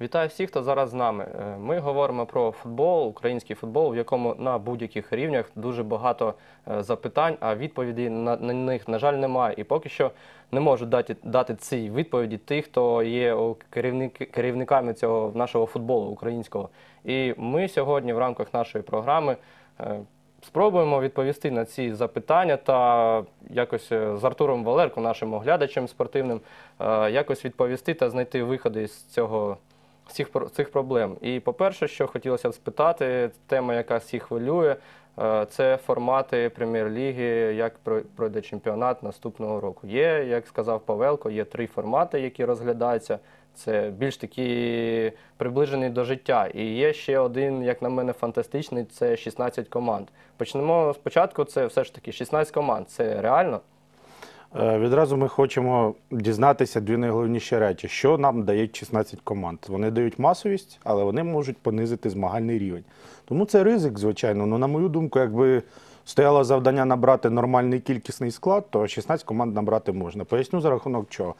Вітаю всіх, хто зараз з нами. Е, Ми говоримо про футбол, український футбол, в якому на будь-яких рівнях дуже багато е, запитань, а відповіді на, них, на жаль, немає. І поки що не можуть дати, дати ці відповіді ті, хто є керівниками цього нашого футболу українського. І ми сьогодні в рамках нашої програми е, спробуємо відповісти на ці запитання та якось з Артуром Валерко, нашим оглядачем спортивним, якось відповісти та знайти виходи з цього з цих, про- цих проблем. І по-перше, що хотілося б спитати, тема, яка всіх хвилює, е, це формати прем'єр-ліги, як про- пройде чемпіонат наступного року. Є, як сказав Павелко, є три формати, які розглядаються. Це більш такі приближені до життя. І є ще один, як на мене, фантастичний це 16 команд. Почнемо спочатку. Це все ж таки 16 команд. Це реально? Е, Відразу ми хочемо дізнатися дві найголовніші речі, що нам дають 16 команд. Вони дають масовість, але вони можуть понизити змагальний рівень. Тому це ризик, звичайно. Ну, на мою думку, якби стояло завдання набрати нормальний кількісний склад, то 16 команд набрати можна. Поясню за рахунок чого.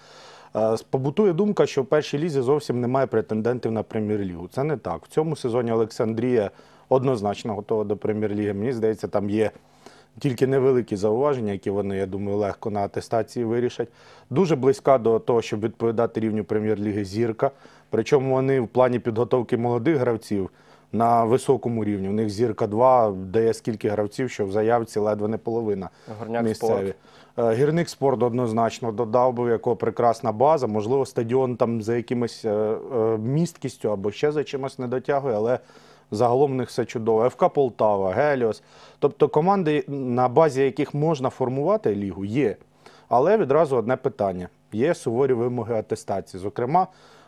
Е, Побутує думка, що в першій лізі зовсім немає претендентів на прем'єр-лігу. Це не так. В цьому сезоні Олександрія однозначно готова до прем'єр-ліги. Мені здається, там є тільки невеликі зауваження, які вони, я думаю, легко на атестації вирішать. Дуже близька до того, щоб відповідати рівню прем'єр-ліги зірка. Причому вони в плані підготовки молодих гравців на високому рівні. У них зірка 2 дає скільки гравців, що в заявці ледве не половина. Горняк місцеві. спорт. Е, Гірник спорт однозначно додав би, якого прекрасна база. Можливо, стадіон там за якимось е, е, місткістю або ще за чимось не дотягує, але загалом в них все чудово. ФК Полтава, Геліос. Тобто команди, на базі яких можна формувати лігу, є. Але відразу одне питання: є суворі вимоги атестації. Зокрема,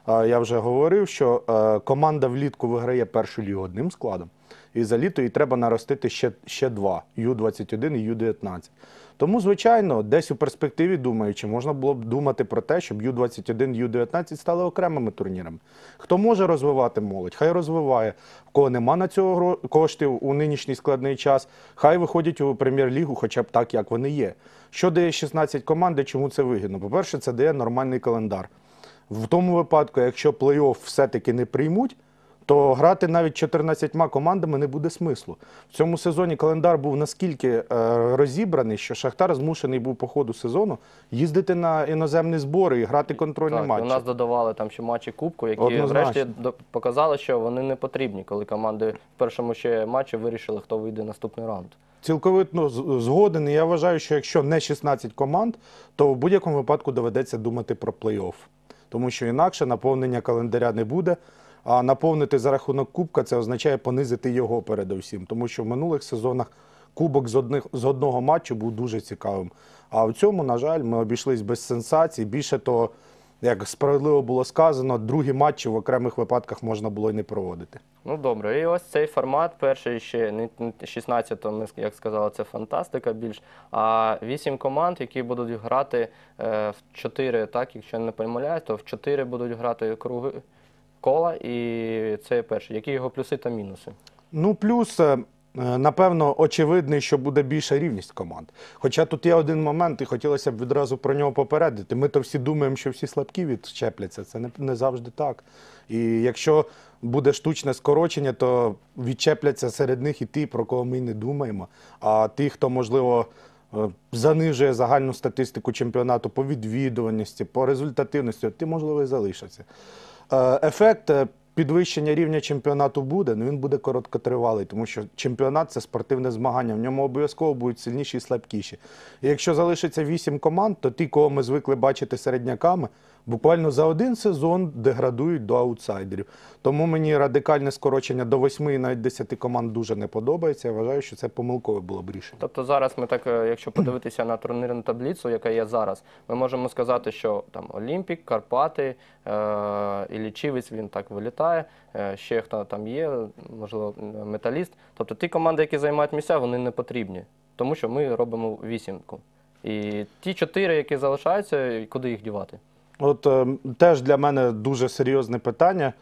е, я вже говорив, що е, команда влітку виграє першу лігу одним складом, і за літо їй треба наростити ще, ще два: Ю-21 і Ю-19. Тому, звичайно, десь у перспективі думаючи, можна було б думати про те, щоб Ю-21, Ю-19 стали окремими турнірами. Хто може розвивати молодь, хай розвиває. В кого нема на цього коштів у нинішній складний час, хай виходять у прем'єр-лігу, хоча б так, як вони є. Що дає 16 команд і чому це вигідно? По-перше, це дає нормальний календар. В тому випадку, якщо плей-офф все-таки не приймуть, то грати навіть 14 командами не буде смислу. В цьому сезоні календар був наскільки е, розібраний, що Шахтар змушений був по ходу сезону їздити на іноземні збори і грати контрольні Так, матчі. у нас додавали там ще матчі Кубку, які Однозначно. врешті показали, що вони не потрібні, коли команди в першому ще матчі вирішили, хто вийде наступний раунд. Цілковито згоден. І я вважаю, що якщо не 16 команд, то в будь-якому випадку доведеться думати про плей-офф. Тому що інакше наповнення календаря не буде. А наповнити за рахунок кубка це означає понизити його передовсім. Тому що в минулих сезонах кубок з, одних, з одного матчу був дуже цікавим. А в цьому, на жаль, ми обійшлись без сенсацій. Більше того, як справедливо було сказано, другі матчі в окремих випадках можна було й не проводити. Ну добре, і ось цей формат, перший ще не не 16, то ми як сказали, це фантастика більш. А вісім команд, які будуть грати е, в 4, так, якщо не помиляюсь, то в 4 будуть грати круги кола, і це перший. Які його плюси та мінуси? Ну, плюс, е, е, напевно, очевидний, що буде більша рівність команд. Хоча тут є один момент, і хотілося б відразу про нього попередити. Ми то всі думаємо, що всі слабкі відчепляться. Це не, не завжди так. І якщо буде штучне скорочення, то відчепляться серед них і ті, про кого ми не думаємо. А ті, хто, можливо, е, занижує загальну статистику чемпіонату по відвідуваності, по результативності, ті, можливо, і залишаться. Е, Ефект е, підвищення рівня чемпіонату буде, але він буде короткотривалий, тому що чемпіонат це спортивне змагання. В ньому обов'язково будуть сильніші і слабкіші. І якщо залишиться вісім команд, то ті, кого ми звикли бачити середняками, буквально за один сезон деградують до аутсайдерів. Тому мені радикальне скорочення до восьми і навіть десяти команд дуже не подобається. Я вважаю, що це помилкове було б рішення. Тобто зараз ми так, е, якщо подивитися на турнірну таблицю, яка є зараз, ми можемо сказати, що там Олімпік, Карпати, е, і Лічівець, він так вилітає. Е, ще хто там є, можливо, металіст. Тобто ті команди, які займають місця, вони не потрібні, тому що ми робимо вісімку. І ті чотири, які залишаються, куди їх дівати? От е, теж для мене дуже серйозне питання.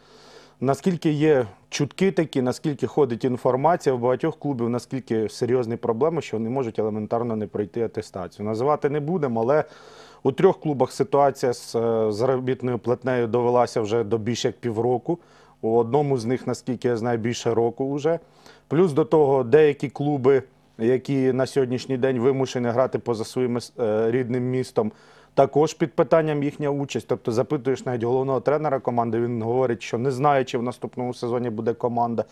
наскільки є чутки такі, наскільки ходить інформація в багатьох клубів, наскільки серйозні проблеми, що вони можуть елементарно не пройти атестацію. Називати не будемо, але у трьох клубах ситуація з е, заробітною платнею довелася вже до більше як півроку. У одному з них, наскільки я знаю, більше року вже. Плюс до того, деякі клуби, які на сьогоднішній день вимушені грати поза своїм е, рідним містом, також під питанням їхня участь. Тобто запитуєш навіть головного тренера команди, він говорить, що не знає, чи в наступному сезоні буде команда.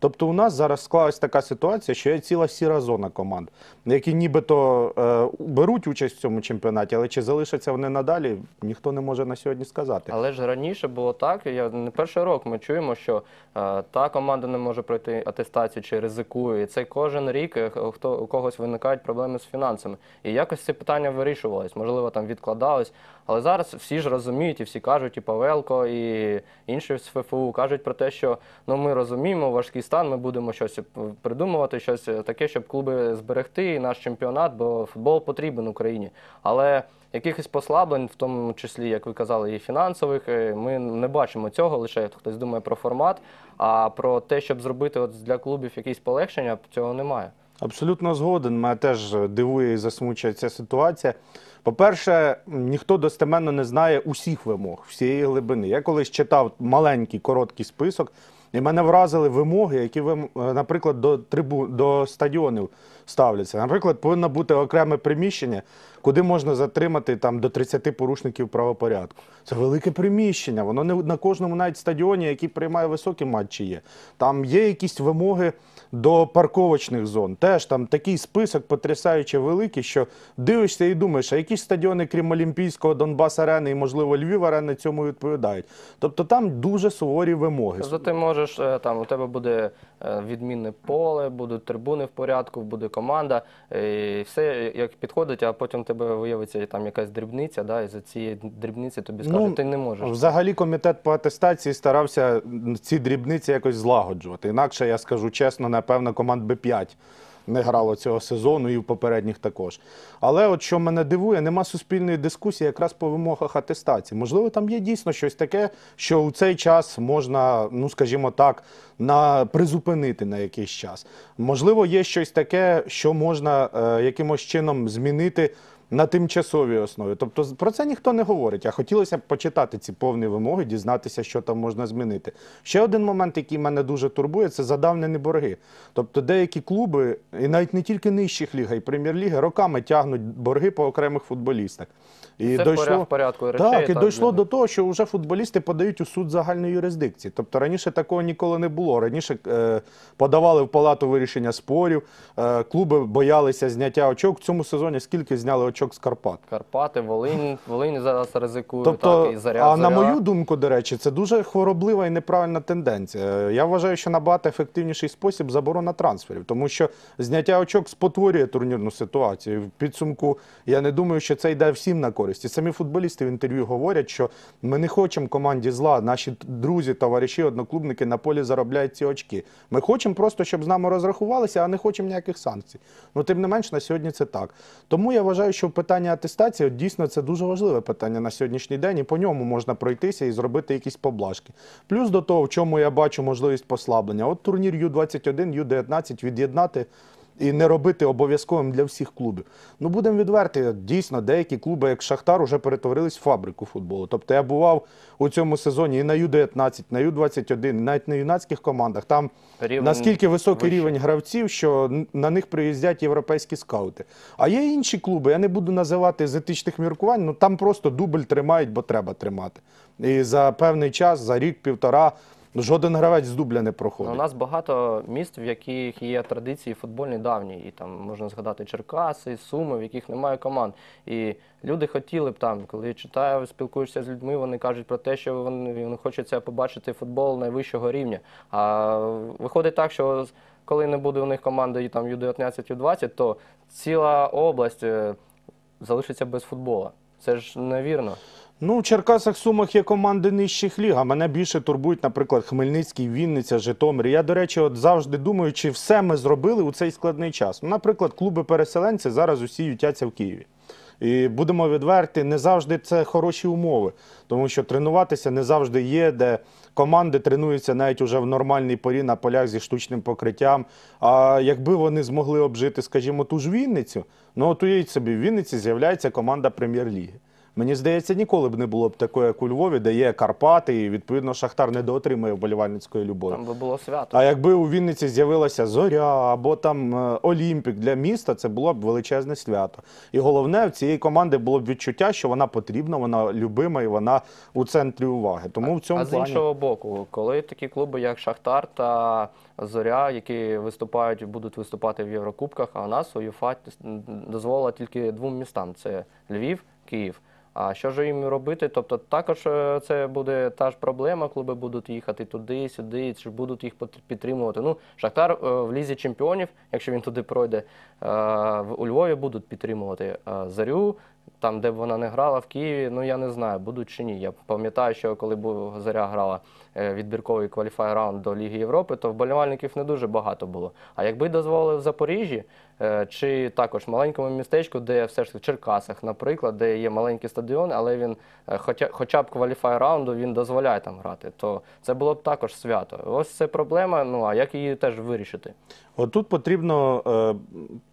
Тобто у нас зараз склалась така ситуація, що є ціла сіра зона команд, які нібито е, беруть участь в цьому чемпіонаті, але чи залишаться вони надалі, ніхто не може на сьогодні сказати. Але ж раніше було так. Я не перший рок ми чуємо, що е, та команда не може пройти атестацію чи ризикує. І це кожен рік е, хто у когось виникають проблеми з фінансами. І якось ці питання вирішувались, можливо, там відкладались. Але зараз всі ж розуміють, і всі кажуть, і Павелко, і інші з ФФУ кажуть про те, що ну ми розуміємо важкий стан, ми будемо щось придумувати, щось таке, щоб клуби зберегти і наш чемпіонат, бо футбол потрібен Україні. Але якихось послаблень, в тому числі, як ви казали, і фінансових, е, ми не бачимо цього. Лише хтось думає про формат, а про те, щоб зробити от для клубів якісь полегшення, цього немає. Абсолютно згоден. Мене теж дивує і засмучує ця ситуація. По-перше, ніхто достеменно не знає усіх вимог, всієї глибини. Я колись читав маленький короткий список, і мене вразили вимоги, які, е, наприклад, до трибу... до стадіонів ставляться. Наприклад, повинно бути окреме приміщення, куди можна затримати там, до 30 порушників правопорядку. Це велике приміщення, воно не на кожному навіть стадіоні, який приймає високі матчі, є. Там є якісь вимоги до парковочних зон. Теж там такий список потрясаюче великий, що дивишся і думаєш, а які ж стадіони, крім Олімпійського, Донбас арени і, можливо, Львів арени цьому відповідають. Тобто там дуже суворі вимоги. Зато ти можеш е, там, у тебе буде е, відмінне поле, будуть трибуни в порядку, буде команда, е, і все як підходить, а потім тебе виявиться там якась дрібниця, да, і за цієї дрібниці тобі скажуть, Ну, ти не можеш. Взагалі комітет по атестації старався ці дрібниці якось злагоджувати. Інакше, я скажу чесно, напевно, команд Б5 не грало цього сезону і в попередніх також. Але от що мене дивує, нема суспільної дискусії якраз по вимогах атестації. Можливо, там є дійсно щось таке, що у цей час можна, ну скажімо так, на призупинити на якийсь час. Можливо, є щось таке, що можна е, якимось чином змінити на тимчасовій основі. Тобто про це ніхто не говорить. А хотілося б почитати ці повні вимоги, дізнатися, що там можна змінити. Ще один момент, який мене дуже турбує, це задавнені борги. Тобто деякі клуби, і навіть не тільки нижчих ліг, а й прем'єр-ліги, роками тягнуть борги по окремих футболістах. І Це в в порядку речей. так, і так, дійшло до того, що вже футболісти подають у суд загальної юрисдикції. Тобто раніше такого ніколи не було. Раніше е, подавали в палату вирішення спорів, е, клуби боялися зняття очок. В цьому сезоні скільки зняли очок з Карпат? Карпати, Волинь, Волинь зараз ризикує, Тобто, так, і заря, а на мою думку, до речі, це дуже хвороблива і неправильна тенденція. Я вважаю, що набагато ефективніший спосіб заборона трансферів, тому що зняття очок спотворює турнірну ситуацію. В підсумку я не думаю, що це йде всім на користь. І самі футболісти в інтерв'ю говорять, що ми не хочемо команді зла. Наші друзі, товариші, одноклубники на полі заробляють ці очки. Ми хочемо просто, щоб з нами розрахувалися, а не хочемо ніяких санкцій. Ну тим не менш, на сьогодні це так. Тому я вважаю, що питання атестації от, дійсно це дуже важливе питання на сьогоднішній день, і по ньому можна пройтися і зробити якісь поблажки. Плюс до того, в чому я бачу можливість послаблення. От турнір Ю-21, Ю-19 від'єднати. І не робити обов'язковим для всіх клубів. Ну будемо відверті, дійсно, деякі клуби, як Шахтар, вже перетворились в фабрику футболу. Тобто я бував у цьому сезоні і на Ю-19, на Ю-21, і навіть на юнацьких командах. Там Рівень наскільки високий вищий. рівень гравців, що на них приїздять європейські скаути. А є інші клуби, я не буду називати з етичних міркувань, ну там просто дубль тримають, бо треба тримати. І за певний час, за рік-півтора, жоден гравець з дубля не Ну, проходить. У нас багато міст, в яких є традиції футбольні давні, і там можна згадати Черкаси, Суми, в яких немає команд. І люди хотіли б там, коли читаю, спілкуєшся з людьми, вони кажуть про те, що вони, хочуть побачити футбол найвищого рівня. А виходить так, що коли не буде у них команди там Ю-19, Ю-20, то ціла область е, залишиться без футбола. Це ж невірно. Ну, в Черкасах Сумах є команди нижчих ліг, а мене більше турбують, наприклад, Хмельницький, Вінниця, Житомир. Я, до речі, от завжди думаю, чи все ми зробили у цей складний час. Ну, наприклад, клуби-переселенці зараз усі ютяться в Києві. І будемо відверті, не завжди це хороші умови, тому що тренуватися не завжди є, де команди тренуються навіть уже в нормальній порі на полях зі штучним покриттям. А якби вони змогли обжити, скажімо, ту ж Вінницю, ну от уявіть собі, в Вінниці з'являється команда прем'єр-ліги. Мені здається, ніколи б не було б такої, як у Львові, де є Карпати, і відповідно Шахтар недоотримує вболівальницької любові. Там би було свято. А якби у Вінниці з'явилася зоря або там е, Олімпік для міста, це було б величезне свято. І головне, в цієї команди було б відчуття, що вона потрібна, вона любима і вона у центрі уваги. Тому в цьому а з іншого боку, коли такі клуби, як Шахтар та Зоря, які виступають, будуть виступати в Єврокубках, а у нас УЄФА дозволила тільки двом містам: це Львів, Київ. А що ж їм робити? Тобто також е, це буде та ж проблема, клуби будуть їхати туди, сюди, чи будуть їх підтримувати. Ну, Шахтар е, в лізі чемпіонів, якщо він туди пройде, е, у Львові будуть підтримувати Зарю. Там, де б вона не грала в Києві, ну я не знаю, будуть чи ні. Я пам'ятаю, що коли Заря грала відбірковий кваліфай раунд до Ліги Європи, то вболівальників не дуже багато було. А якби дозволили в Запоріжжі, чи також маленькому містечку, де все ж в Черкасах, наприклад, де є маленький стадіон, але він, е, хоча, хоча б кваліфай раунду, він дозволяє там грати, то це було б також свято. Ось це проблема. Ну а як її теж вирішити? Отут потрібно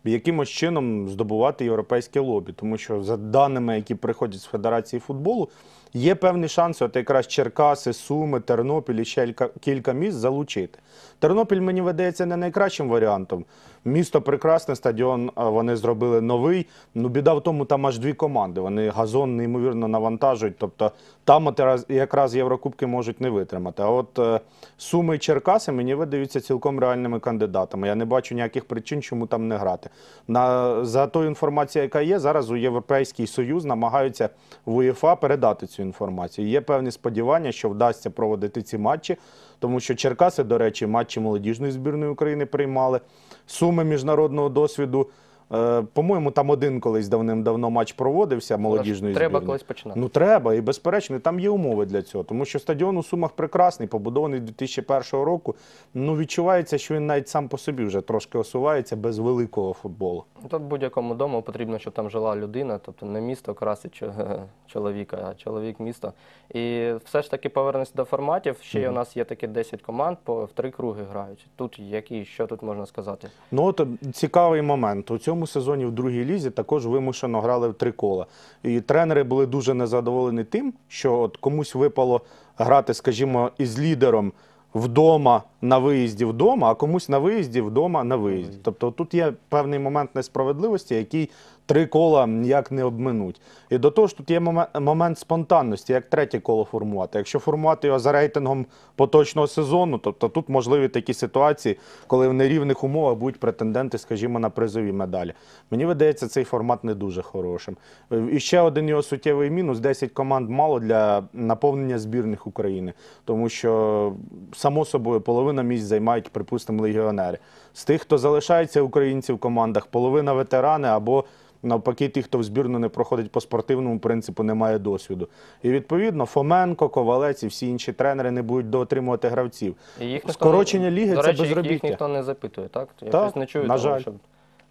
е, якимось чином здобувати європейське лобі, тому що за даними, які приходять з Федерації футболу, є певні шанси, от якраз Черкаси, Суми, Тернопіль і ще кілька, міст залучити. Тернопіль мені видається не найкращим варіантом. Місто прекрасне, стадіон е, вони зробили новий. Ну, біда в тому, там аж дві команди. Вони газон неймовірно навантажують. Тобто там якраз Єврокубки можуть не витримати. А от е, Суми і Черкаси мені видаються цілком реальними кандидатами. Я не бачу ніяких причин, чому там не грати. На, за тою інформацією, яка є, зараз у Європейський Союз намагаються в УЄФА передати цю інформацію. Є певні сподівання, що вдасться проводити ці матчі, тому що Черкаси, до речі, матчі молодіжної збірної України приймали. Суми міжнародного досвіду. Е, по-моєму, там один колись давним-давно матч проводився молодіжної Треба колись починати. Ну треба, і безперечно, там є умови для цього. Тому що стадіон у Сумах прекрасний, побудований 2001 року. Ну відчувається, що він навіть сам по собі вже трошки осувається без великого футболу. Тут будь-якому дому потрібно, щоб там жила людина, тобто не місто красить чоловіка, а чоловік місто. І все ж таки повернемось до форматів. Ще й у нас є такі 10 команд, по в три круги грають. Тут які, що тут можна сказати? Ну от е, цікавий момент. У цьому сезоні в другій лізі також вимушено грали в три кола. І тренери були дуже незадоволені тим, що от комусь випало грати, скажімо, із лідером вдома на виїзді вдома, а комусь на виїзді вдома на виїзді. Тобто тут є певний момент несправедливості, який три кола ніяк не обминуть. І до того ж, тут є момент спонтанності, як третє коло формувати. Якщо формувати його за рейтингом поточного сезону, тобто тут можливі такі ситуації, коли в нерівних умовах будуть претенденти, скажімо, на призові медалі. Мені видається, цей формат не дуже хорошим. Е, І ще один його суттєвий мінус: 10 команд мало для наповнення збірних України, тому що само собою половина місць займають, припустимо, легіонери. З тих, хто залишається українці в командах, половина ветерани або навпаки, ті, хто в збірну не проходить по спортивному принципу, не має досвіду. І відповідно Фоменко, Ковалець і всі інші тренери не будуть доотримувати гравців. І їх ніхто Скорочення не- ліги до це речі, їх- безробіття. Їх ніхто не запитує, так? Я Так, щось не чую на того, жаль. щоб-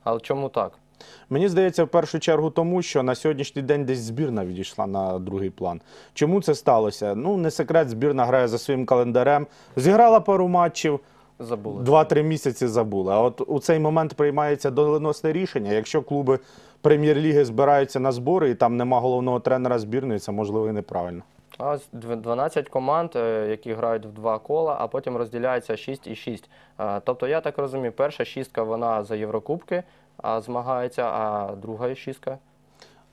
Але чому так? Мені здається, в першу чергу тому, що на сьогоднішній день десь збірна відійшла на другий план. Чому це сталося? Ну, не секрет, збірна грає за своїм календарем, зіграла пару матчів, Забули. два-три місяці забула. А от у цей момент приймається доленосне рішення. Якщо клуби прем'єр-ліги збираються на збори і там нема головного тренера збірної, це можливо і неправильно. А ось 12 команд, е, які грають в два кола, а потім розділяються 6 і 6. Е, Тобто, я так розумію, перша шістка вона за Єврокубки а, змагається, а друга шістка.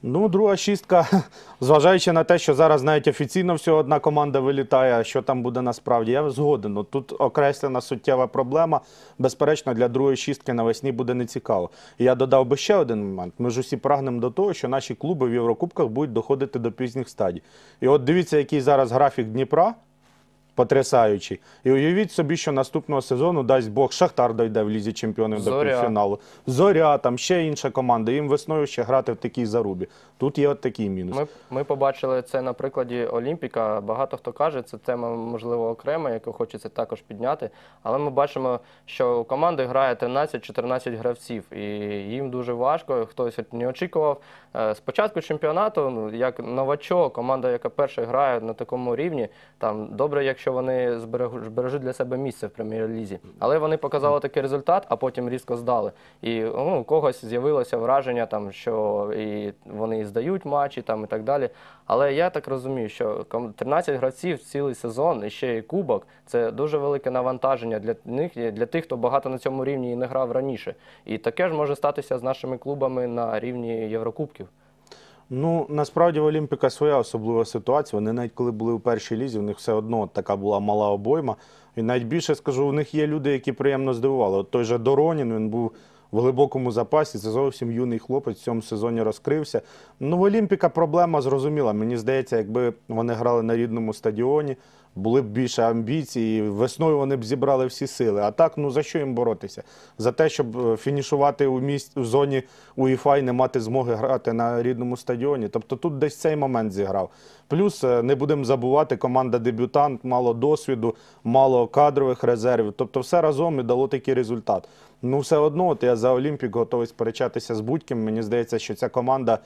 Ну, друга шістка, зважаючи на те, що зараз навіть офіційно всього одна команда вилітає, що там буде насправді, я згоден. От Тут окреслена суттєва проблема. Безперечно, для другої шістки навесні буде нецікаво. Я додав би ще один момент. Ми ж усі прагнемо до того, що наші клуби в Єврокубках будуть доходити до пізніх стадій. І от дивіться, який зараз графік Дніпра. Потрясаючий. І уявіть собі, що наступного сезону, дасть Бог, Шахтар дойде в лізі чемпіонів до Зоря. півфіналу. Зоря, там ще інша команда. Їм весною ще грати в такій зарубі. Тут є от такий мінус. Ми, ми побачили це на прикладі Олімпіка. Багато хто каже, це тема можливо окрема, яку хочеться також підняти. Але ми бачимо, що у команди грає 13-14 гравців, і їм дуже важко. Хтось не очікував. Е, Спочатку чемпіонату, ну як новачок, команда, яка перша грає на такому рівні, там добре, якщо вони збережуть для себе місце в прем'єр-лізі. Але вони показали такий результат, а потім різко здали. І ну, у когось з'явилося враження, там, що і вони і здають матчі там, і так далі. Але я так розумію, що ком- 13 гравців цілий сезон і ще й кубок це дуже велике навантаження для них, для тих, хто багато на цьому рівні і не грав раніше. І таке ж може статися з нашими клубами на рівні Єврокубків. Ну, насправді в Олімпіка своя особлива ситуація. Вони навіть коли були у першій лізі, у них все одно така була мала обойма. І навіть більше скажу, у них є люди, які приємно здивували. От той же Доронін, він був в глибокому запасі. Це зовсім юний хлопець в цьому сезоні розкрився. Ну, в Олімпіка проблема зрозуміла. Мені здається, якби вони грали на рідному стадіоні, були б більше амбіцій, весною вони б зібрали всі сили. А так, ну за що їм боротися? За те, щоб е, фінішувати у місць в зоні УЄФА і не мати змоги грати на рідному стадіоні. Тобто тут десь цей момент зіграв. Плюс е, не будемо забувати, команда дебютант, мало досвіду, мало кадрових резервів. Тобто, все разом і дало такий результат. Ну, все одно, от я за Олімпік готовий сперечатися з будь-ким. Мені здається, що ця команда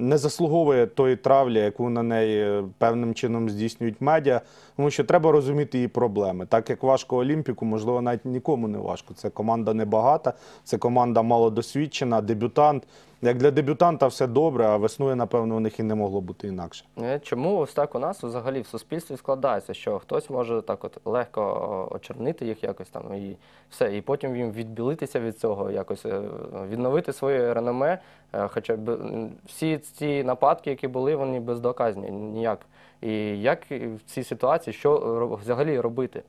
не заслуговує тої травлі, яку на неї е, певним чином здійснюють медіа, тому що треба розуміти її проблеми. Так як важко Олімпіку, можливо, навіть нікому не важко. Це команда небагата, це команда малодосвідчена, дебютант. Як для дебютанта все добре, а весною, напевно, у них і не могло бути інакше. Е, Чому ось так у нас взагалі в суспільстві складається, що хтось може так от легко очернити їх якось там і все, і потім їм відбілитися від цього, якось е, відновити своє реноме. Е, Хоча б всі ці нападки, які були, вони бездоказні ніяк. І як в цій ситуації, що взагалі робити?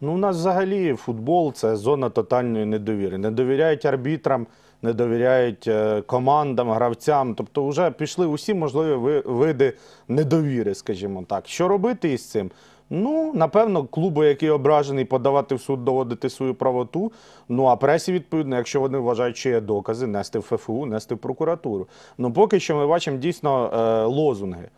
Ну, у нас взагалі футбол це зона тотальної недовіри. Не довіряють арбітрам, не довіряють е, командам, гравцям. Тобто, вже пішли усі можливі види недовіри, скажімо так. Що робити із цим? Ну, напевно, клубу, який ображений, подавати в суд, доводити свою правоту. Ну а пресі, відповідно, якщо вони вважають, що є докази, нести в ФФУ, нести в прокуратуру. Ну, поки що ми бачимо дійсно е, лозунги.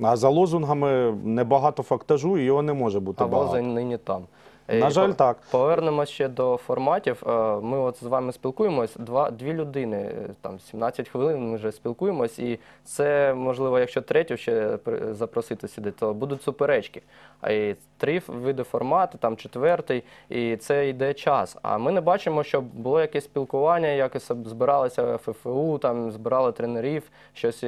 А за лозунгами небагато фактажу, і його не може бути А багато. воза нині там. На Е, жаль, по- так. Повернемось ще до форматів. Е, Ми от з вами спілкуємось. Два дві людини, е, там 17 хвилин. Ми вже спілкуємось, і це можливо, якщо третю ще запросити сюди, то будуть суперечки. А і три види формату, там четвертий, і це йде час. А ми не бачимо, щоб було якесь спілкування, якось збиралися ФФУ, там збирали тренерів, щось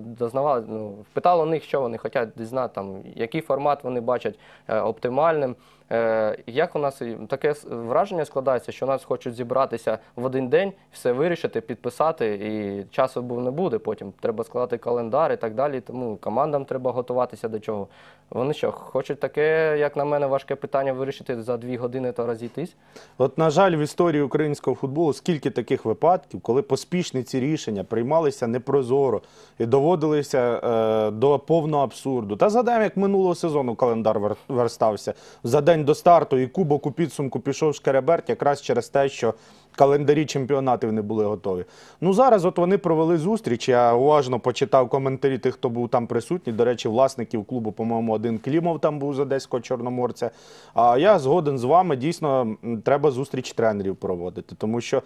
дознавали. Ну питали у них, що вони хочуть дізнати, там який формат вони бачать оптимальним. Е, Як у нас таке враження складається, що нас хочуть зібратися в один день, все вирішити, підписати, і часу був не буде. Потім треба складати календар і так далі. Тому командам треба готуватися до чого. Вони що, хочуть таке, як на мене, важке питання вирішити за дві години та розійтись? От, на жаль, в історії українського футболу скільки таких випадків, коли поспішні ці рішення приймалися непрозоро і доводилися е, до повного абсурду. Та згадаємо, як минулого сезону календар вер- верстався. За день до старту і кубок у підсумку пішов шкереберть якраз через те, що календарі чемпіонатів не були готові. Ну зараз от вони провели зустріч. Я уважно почитав коментарі тих, хто був там присутній. До речі, власників клубу, по-моєму, один Клімов там був з одеського чорноморця. А я згоден з вами. Дійсно, треба зустріч тренерів проводити, тому що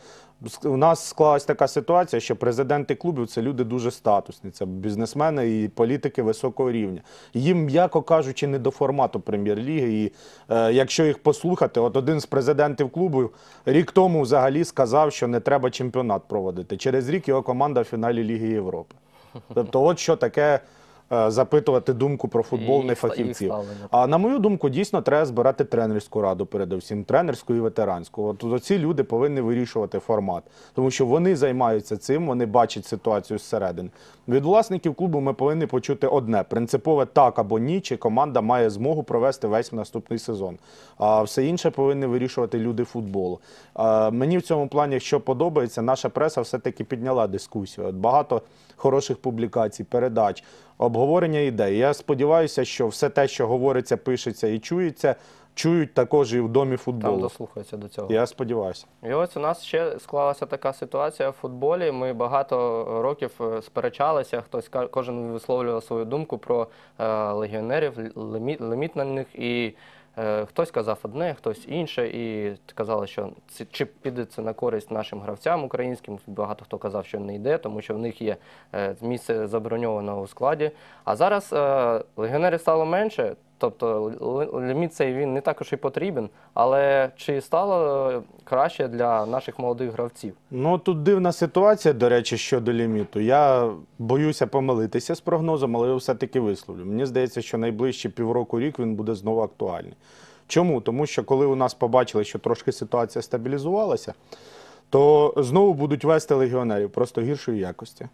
у нас склалась така ситуація, що президенти клубів це люди дуже статусні. Це бізнесмени і політики високого рівня. Їм, м'яко кажучи, не до формату прем'єр-ліги. І е, якщо їх послухати, от один з президентів клубу рік тому взагалі сказав, що не треба чемпіонат проводити. Через рік його команда в фіналі Ліги Європи. Тобто, от що таке. Е, Запитувати думку про футбол І не фахівців. А на мою думку, дійсно треба збирати тренерську раду, передусім, тренерську і ветеранську. От ці люди повинні вирішувати формат, тому що вони займаються цим, вони бачать ситуацію зсередини. Від власників клубу ми повинні почути одне: принципове так або ні, чи команда має змогу провести весь наступний сезон. А все інше повинні вирішувати люди футболу. А мені в цьому плані, що подобається, наша преса все-таки підняла дискусію. От багато хороших публікацій, передач, обговорення ідей. Я сподіваюся, що все те, що говориться, пишеться і чується, чують також і в домі Там футболу. дослухаються до цього. Я сподіваюся. І ось у нас ще склалася така ситуація в футболі. Ми багато років е, сперечалися. Хтось кожен висловлював свою думку про е, легіонерів, ліміт, на них. І хтось казав одне, хтось інше. І казали, що це, чи піде це на користь нашим гравцям українським. Багато хто казав, що не йде, тому що в них є е, місце заброньовано у складі. А зараз е, легіонерів стало менше. Тобто ліміт цей він не також і потрібен, але чи стало е, краще для наших молодих гравців? Ну тут дивна ситуація, до речі, щодо ліміту. Я боюся помилитися з прогнозом, але його все-таки висловлю. Мені здається, що найближчі півроку рік він буде знову актуальний. Чому? Тому що коли у нас побачили, що трошки ситуація стабілізувалася, то знову будуть вести легіонерів просто гіршої якості.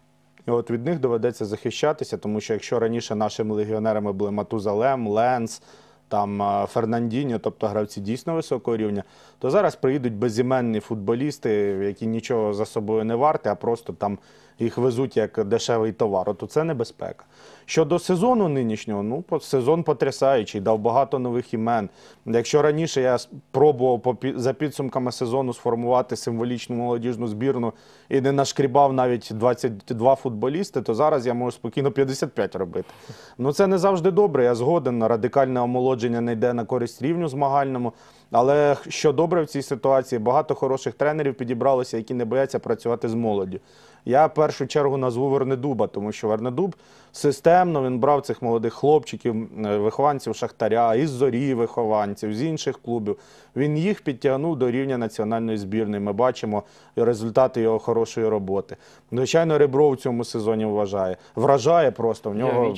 І от від них доведеться захищатися, тому що якщо раніше нашими легіонерами були Матузалем, Ленс, там Фернандіньо, тобто гравці дійсно високого рівня, то зараз приїдуть безіменні футболісти, які нічого за собою не варті, а просто там їх везуть як дешевий товар. От це небезпека. Щодо сезону нинішнього, ну сезон потрясаючий, дав багато нових імен. Якщо раніше я с- пробував за підсумками сезону сформувати символічну молодіжну збірну і не нашкрібав навіть 22 футболісти, то зараз я можу спокійно 55 робити. Ну це не завжди добре. Я згоден. Радикальне омолодження не йде на користь рівню змагальному. Але що добре в цій ситуації, багато хороших тренерів підібралося, які не бояться працювати з молоддю. Я в першу чергу назву Вернедуба, тому що Вернедуб системно він брав цих молодих хлопчиків, е, вихованців Шахтаря, із зорі вихованців, з інших клубів. Він їх підтягнув до рівня національної збірної. Ми бачимо результати його хорошої роботи. Звичайно, Ребро в цьому сезоні вважає. Вражає просто в нього.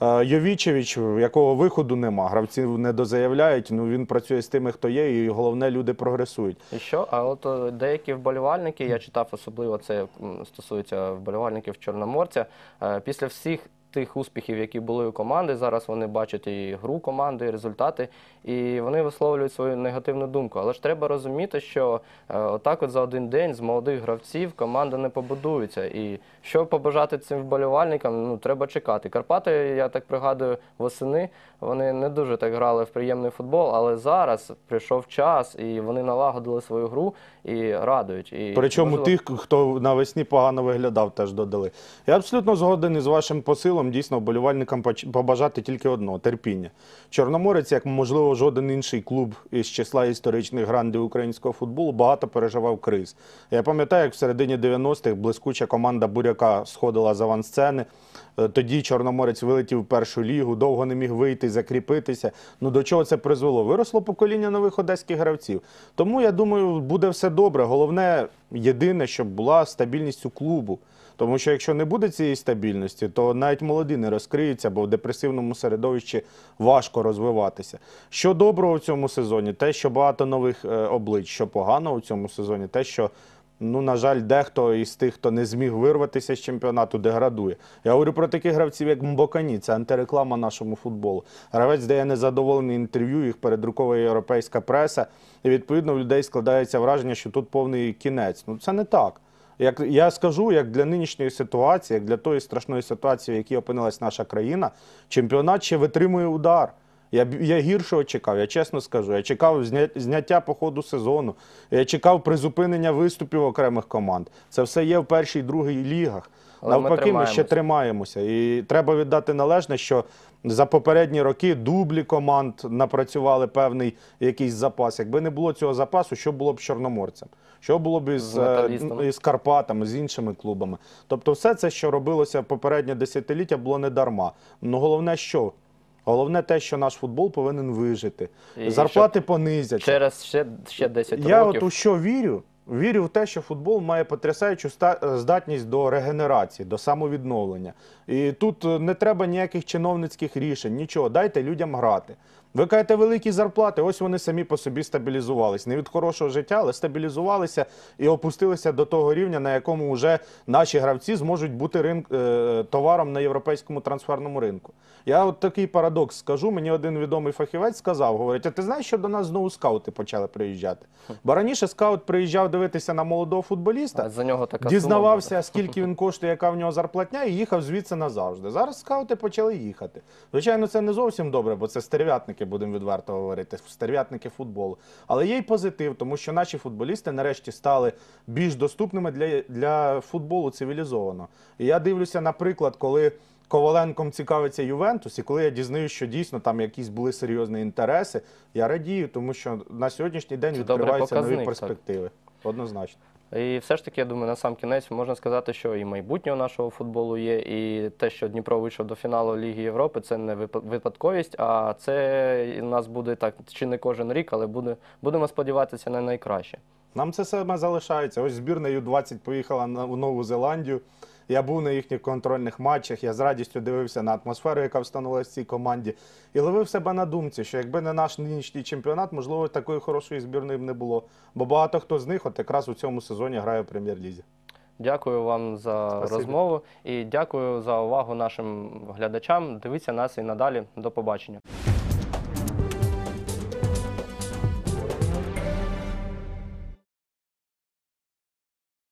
Йовічевич. Е, Йовічевич, якого виходу нема, гравці не дозаявляють. Ну він працює з тими, хто є, і головне, люди прогресують. І що? А от е, деякі вболівальники, я читав особливо це стосується вболівальників Чорноморця. е, Після всіх тих успіхів, які були у команди, зараз вони бачать і гру команди, і результати, і вони висловлюють свою негативну думку. Але ж треба розуміти, що е, отак, от за один день з молодих гравців команда не побудується. І що побажати цим вболівальникам, ну треба чекати. Карпати, я так пригадую, восени вони не дуже так грали в приємний футбол, але зараз прийшов час, і вони налагодили свою гру і радують. І Причому можливо, тих, хто навесні погано виглядав, теж додали. Я абсолютно згоден із вашим посилом. Дійсно, вболівальникам побажати тільки одного терпіння. Чорноморець, як можливо, жоден інший клуб із числа історичних грандів українського футболу, багато переживав криз. Я пам'ятаю, як в середині 90-х блискуча команда Буряка сходила з авансцени. Е, Тоді Чорноморець вилетів в першу лігу, довго не міг вийти, закріпитися. Ну до чого це призвело? Виросло покоління нових одеських гравців. Тому я думаю, буде все добре. Головне, єдине, щоб була стабільність у клубу. Тому що якщо не буде цієї стабільності, то навіть молоді не розкриються, бо в депресивному середовищі важко розвиватися. Що доброго в цьому сезоні? Те, що багато нових е, облич, що поганого в цьому сезоні, те, що Ну, на жаль, дехто із тих, хто не зміг вирватися з чемпіонату, деградує. Я говорю про таких гравців, як Мбокані. Це антиреклама нашому футболу. Гравець дає незадоволене інтерв'ю, їх передруковує європейська преса. І відповідно в людей складається враження, що тут повний кінець. Ну це не так. Як я скажу, як для нинішньої ситуації, як для тої страшної ситуації, в якій опинилась наша країна, чемпіонат ще витримує удар. Я, я гіршого чекав, я чесно скажу. Я чекав зняття по ходу сезону. Я чекав призупинення виступів окремих команд. Це все є в першій і другій лігах. Але Навпаки, ми ще тримаємося. І треба віддати належне, що за попередні роки дублі команд напрацювали певний якийсь запас. Якби не було цього запасу, що було б чорноморцем? Що було б із, е, із Карпатами, з іншими клубами? Тобто, все це, що робилося попереднє десятиліття, було не дарма. Ну головне, що? Головне те, що наш футбол повинен вижити. І Зарплати понизяться. через ще, ще 10 Я років. от у що вірю? Вірю в те, що футбол має потрясаючу е, здатність до регенерації, до самовідновлення. І тут е, не треба ніяких чиновницьких рішень, нічого. Дайте людям грати. Ви кажете, великі зарплати, ось вони самі по собі стабілізувались. Не від хорошого життя, але стабілізувалися і опустилися до того рівня, на якому вже наші гравці зможуть бути ринк, е, товаром на європейському трансферному ринку. Я от такий парадокс скажу. Мені один відомий фахівець сказав: говорить, а ти знаєш, що до нас знову скаути почали приїжджати? Бо раніше скаут приїжджав дивитися на молодого футболіста. А За нього така сума Дізнавався, скільки він коштує, яка в нього зарплатня, і їхав звідси назавжди. Зараз скаути почали їхати. Звичайно, це не зовсім добре, бо це стерв'ятники, будемо відверто говорити, стерв'ятники футболу. Але є й позитив, тому що наші футболісти нарешті стали більш доступними для, для футболу цивілізовано. І я дивлюся, наприклад, коли. Коваленком цікавиться Ювентус, і коли я дізнаюсь, що дійсно там якісь були серйозні інтереси, я радію, тому що на сьогоднішній день Це відкриваються нові показник, так. перспективи. Однозначно. І все ж таки, я думаю, на сам кінець можна сказати, що і майбутнього нашого футболу є, і те, що Дніпро вийшов до фіналу Ліги Європи, це не випа- випадковість, а це у нас буде так чи не кожен рік, але буде, будемо сподіватися на найкраще. Нам це саме залишається. Ось збірна Ю-20 поїхала на в Нову Зеландію. Я був на їхніх контрольних матчах. Я з радістю дивився на атмосферу, яка встановилася в цій команді, і ловив себе на думці, що якби не наш нинішній чемпіонат, можливо, такої хорошої збірної б не було. Бо багато хто з них от якраз у цьому сезоні грає в прем'єр-лізі. Дякую вам за Спасибі. розмову і дякую за увагу нашим глядачам. Дивіться нас і надалі. До побачення.